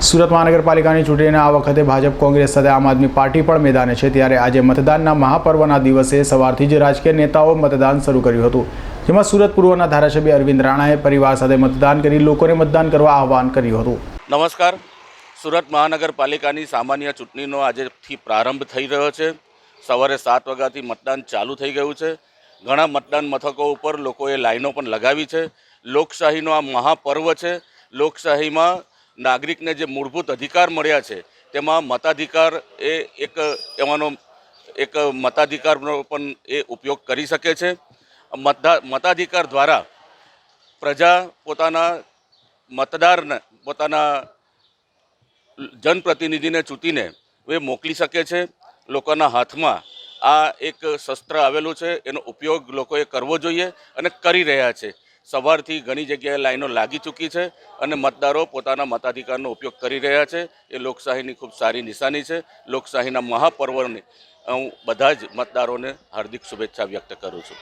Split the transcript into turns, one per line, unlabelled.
સુરત મહાનગરપાલિકાની ચૂંટણીના આ વખતે ભાજપ કોંગ્રેસ સાથે આમ આદમી પાર્ટી પણ મેદાને છે. ત્યારે આજે મતદાનના મહાપર્વના દિવસે સવારથી જ રાજકીય નેતાઓ મતદાન શરૂ કર્યું હતું. જેમાં સુરત પૂર્વના ધારાસભ્ય અરવિંદ રાણાએ પરિવાર સાથે મતદાન કરી લોકોને મતદાન કરવા આહવાન કર્યું હતું.
નમસ્કાર. સુરત મહાનગરપાલિકાની સામાન્ય ચૂંટણીનો આજેથી પ્રારંભ થઈ રહ્યો છે. સવારે સાત વાગ્યાથી મતદાન ચાલુ થઈ ગયું છે. ઘણા મતદાન મથકો ઉપર લોકોએ લાઈનો પણ લગાવી છે. લોકશાહીનો આ મહાપર્વ છે. લોકશાહીમાં નાગરિકને જે મૂળભૂત અધિકાર મળ્યા છે, તેમાં મતાધિકાર એ એક એવાનો એક મતાધિકારનો પણ એ ઉપયોગ કરી શકે છે. મતદા, મતાધિકાર દ્વારા પ્રજા પોતાના મતદારને, પોતાના જનપ્રતિનિધિને ચૂંટીને એ મોકલી શકે છે. લોકોના હાથમાં આ એક શસ્ત્ર આવેલું છે, એનો ઉપયોગ લોકોએ કરવો જોઈએ અને કરી રહ્યા છે. સવારથી ઘણી જગ્યાએ લાઈનો લાગી ચૂકી છે અને મતદારો પોતાના મતાધિકારનો ઉપયોગ કરી રહ્યા છે. એ લોકશાહીની ખૂબ સારી નિશાની છે. લોકશાહીના મહાપર્વને હું બધા જ મતદારોને હાર્દિક શુભેચ્છા વ્યક્ત કરું છું.